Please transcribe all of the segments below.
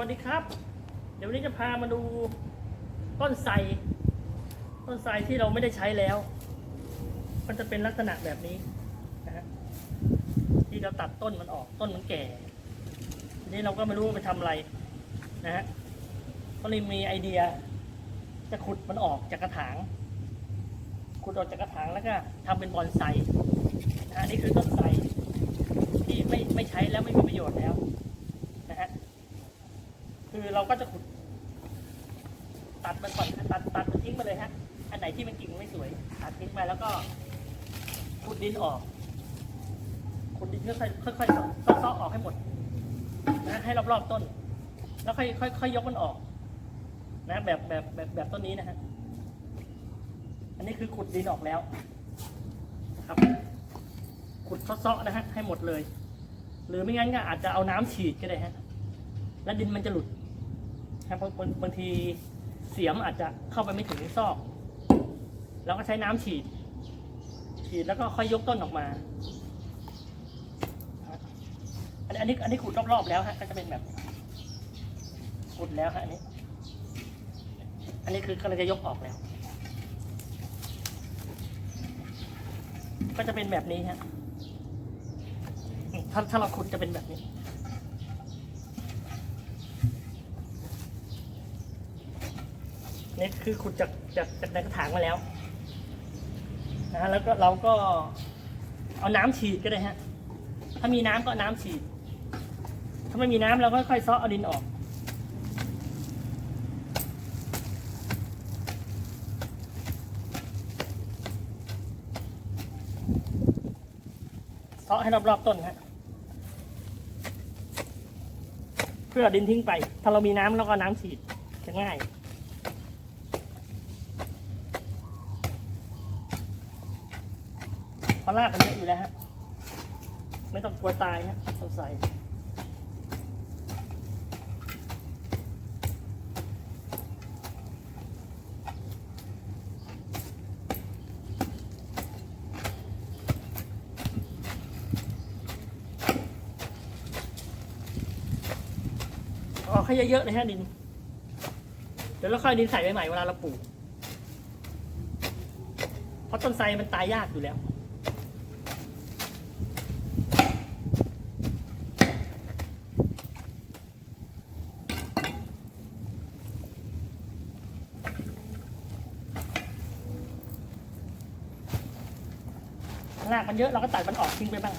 วัสดีครับ เดี๋ยววันนี้จะพามาดูต้นไทรต้นไทรที่เราไม่ได้ใช้แล้ว มันจะเป็นลักษณะแบบนี้นะฮะที่เราตัดต้นมันออกต้นมันแก่ทีนี้เราก็ไม่รู้ว่าไปทำอะไรนะฮะก็เลยมีไอเดีย จะขุดมันออกจากกระถาง ขุดออกจากกระถางแล้วก็ทำเป็นบอนไซนะฮะนี่คือต้นไทรที่ไม่ไม่ใช้แล้วไม่มีประโยชน์แล้ว คือเราก็จะขุด ตัดมันก่อนตัดตัดมันทิ้งไปเลยฮะ อันไหนที่มันกิ่งไม่สวย ตัดทิ้งไปแล้วก็ ขุดดินออก ขุดดินค่อยๆค่อยๆซ้อๆออกให้หมดนะให้รอบๆต้น แล้วค่อยค่อยค่อยยกมันออก นะแบบแบบแบบแบบต้นนี้นะฮะ อันนี้คือขุดดินออกแล้ว ครับขุดซ้อๆนะฮะให้หมดเลย หรือไม่งั้นก็อาจจะเอาน้ำฉีดก็ได้ฮะ แล้วดินมันจะหลุด ครับเพราะบางทีเสียมอาจจะเข้าไปไม่ถึงซอก เราก็ใช้น้ำฉีด ฉีดแล้วก็ค่อยยกต้นออกมา อันนี้อันนี้อันนี้ขุดรอบๆแล้วฮะก็จะเป็นแบบขุดแล้วฮะอันนี้ อันนี้คือกำลังจะยกออกแล้ว ก็จะเป็นแบบนี้ฮะถ้าถ้าเราขุดจะเป็นแบบนี้ นี่คือขุดจากจากจากในกระถางมาแล้วนะฮะแล้วก็เราก็เอาน้ำฉีดก็ได้ฮะถ้ามีน้ำก็น้ำฉีด ถ้าไม่มีน้ำเราก็ค่อยๆซ้อเอาดินออกซ้อให้รอบๆต้นฮะเพื่อดินทิ้งไป ถ้าเรามีน้ำเราก็น้ำฉีดจะง่าย เพราะรากมันเยอะอยู่แล้วฮะ ไม่ต้องกลัวตายฮะต้องใส่ออกให้เยอะๆเลยฮะดิน เดี๋ยวเราค่อยดินใส่ใหม่ๆเวลาเราปลูก เพราะต้นไทรมันตายยากอยู่แล้ว รากมันเยอะเราก็ตัดมันออกทิ้งไปบ้าง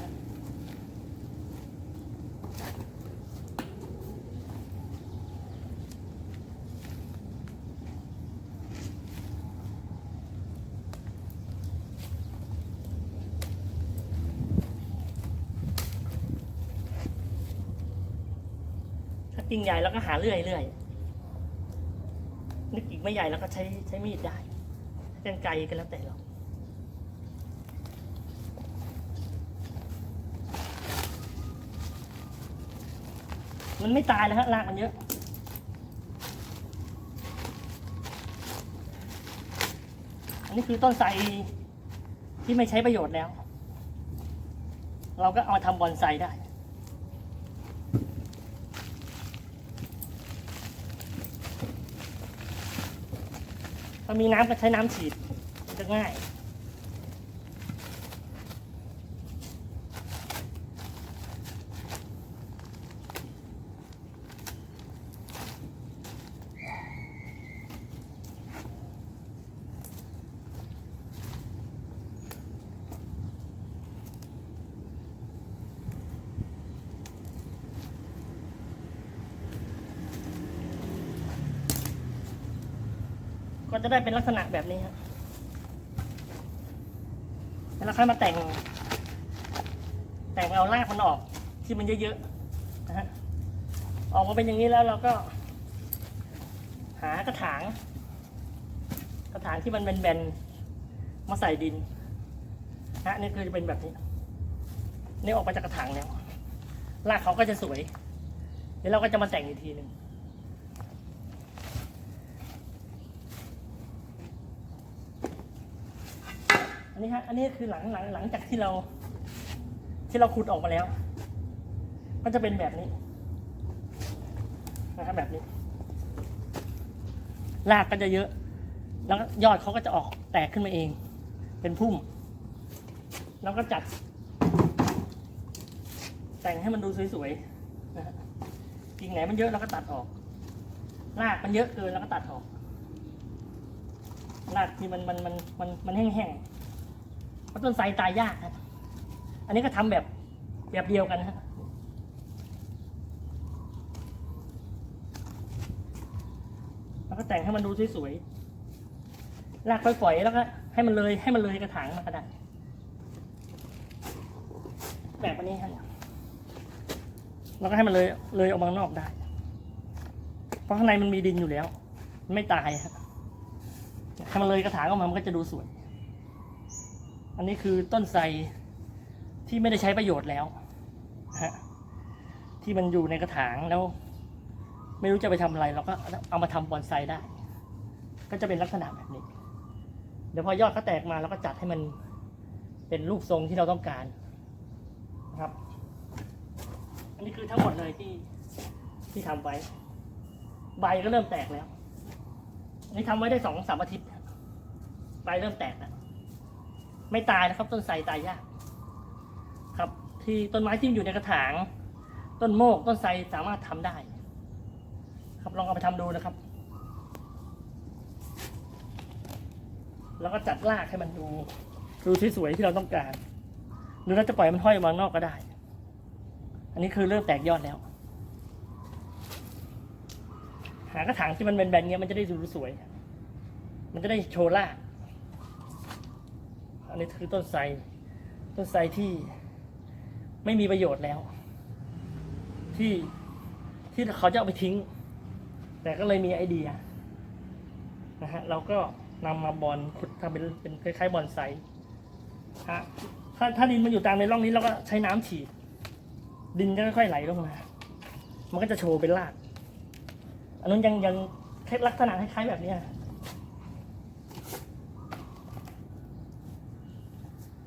ถ้ากิ่งใหญ่เราก็หาเรื่อยเรื่อยนึกกิ่งไม่ใหญ่เราก็ใช้ใช้มีดได้กันไกลกันแล้วแต่เรา มันไม่ตายแล้วฮะรากมันเยอะ อันนี้คือต้นไทรที่ไม่ใช้ประโยชน์แล้ว เราก็เอามาทำบอนไซได้ถ้ามีน้ำก็ใช้น้ำฉีดจะง่าย ก็จะได้เป็นลักษณะแบบนี้ครับแล้วค่อยมาแต่ง แต่งเอารากมันออกที่มันเยอะๆนะฮะออกมาเป็นอย่างนี้แล้วเราก็ หากระถาง กระถางที่มันแบนๆมาใส่ดินฮะนี่คือจะเป็นแบบนี้นี่ออกมาจากกระถางแล้วรากเขาก็จะสวย เดี๋ยวเราก็จะมาแต่งอีกทีหนึ่ง อันนี้ฮะ อันนี้คือหลังหลังหลังจากที่เรา ที่เราขุดออกมาแล้ว ก็จะเป็นแบบนี้นะครับแบบนี้รากก็จะเยอะ แล้วยอดเขาก็จะออกแตกขึ้นมาเอง เป็นพุ่ม แล้วก็จัด แต่งให้มันดูสวยๆนะฮะกิ่งไหนมันเยอะเราก็ตัดออก รากมันเยอะเกินเราก็ตัดออก รากที่มันมันมันมันมันแห้งๆ ราะต้นไทรตายยากฮะอันนี้ก็ทำแบบแบบเดียวกันฮะแล้วก็แต่งให้มันดูสวยๆรากค่อยปล่อยแล้วก็ให้มันเลยให้มันเลยกระถางมาก็ได้แบบอันนี้ฮะแล้วก็ให้มันเลยเลยออกมาข้างนอกได้ เพราะข้างในมันมีดินอยู่แล้ว ไม่ตายฮะให้มันเลยกระถางออกมามันก็จะดูสวย อันนี้คือต้นไทรที่ไม่ได้ใช้ประโยชน์แล้วฮะที่มันอยู่ในกระถางแล้ว ไม่รู้จะไปทำอะไรเราก็เอามาทำบอนไซได้ ก็จะเป็นลักษณะแบบนี้ เดี๋ยวพอยอดเขาแตกมาเราก็จัดให้มันเป็นรูปทรงที่เราต้องการนะครับ อันนี้คือทั้งหมดเลยที่ที่ทำไว้ ใบก็เริ่มแตกแล้วนนี้ทำไว้ได้สองสามอาทิตย์ ใบเริ่มแตกแล้ว ไม่ตายนะครับต้นไทรตายยากครับ ที่ต้นไม้ที่อยู่ในกระถาง ต้นโมกต้นไทรสามารถทำได้ ครับลองเอาไปทำดูนะครับ แล้วก็จัดรากให้มันดูดูที่สวยที่เราต้องการหรือเราจะปล่อยมันห้อยออกมาข้างนอกก็ได้ อันนี้คือเริ่มแตกยอดแล้ว หากระถางที่มันแบนๆเงี้ยมันจะได้ดูสวย มันจะได้โชว์ราก นนี้คือต้นไทรต้นไทรที่ไม่มีประโยชน์แล้ว ที่ที่เขาจะเอาไปทิ้ง แต่ก็เลยมีไอเดียนะฮะเราก็นำมาบอลขุดทำเป็นเป็นคล้ายๆบอลไซฮะถ้าถ้าดินมันอยู่ตามในร่องนี้เราก็ใช้น้ำฉีด ดินจะค่อยๆไหลลงมา มันก็จะโชว์เป็นราก อันนั้นยังยังลักษณะคล้ายๆแบบนี้ย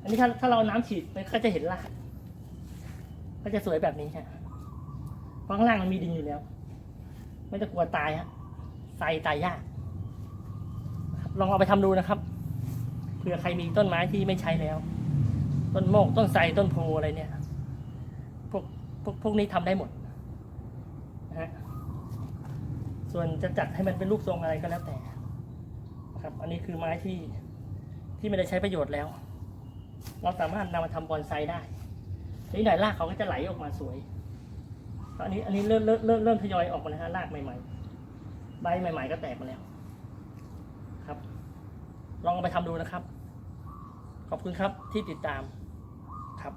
อั นี้ถ้าถ้าเราน้ำฉีดมันก็จะเห็นรากก็จะสวยแบบนี้ฮะเพราะข้างล่างมันมีดินอยู่แล้ว ไม่ต้องกลัวตายฮะใส่ตายยากลองเอาไปทำดูนะครับเผื่อใครมีต้นไม้ที่ไม่ใช้แล้ว ต้นโมกต้นไทรต้นโพอะไรเนี่ย พวกพวกพวกนี้ทำได้หมดนะฮะส่วนจะจัดให้มันเป็นรูปทรงอะไรก็แล้วแต่ครับ อันนี้คือไม้ที่ที่ไม่ได้ใช้ประโยชน์แล้ว เราสามารถนำมาทำบอนไซได้นี่หน่อยรากเขาก็จะไหลออกมาสวยอันนี้อันนี้เริ่มเริ่มเริ่มเริ่มทยอยออกมาแล้วฮะรากใหม่ๆ ใบใหม่ ๆ ก็แตกมาแล้ว ครับ ลองเอาไปทำดูนะครับ ขอบคุณครับที่ติดตามครับ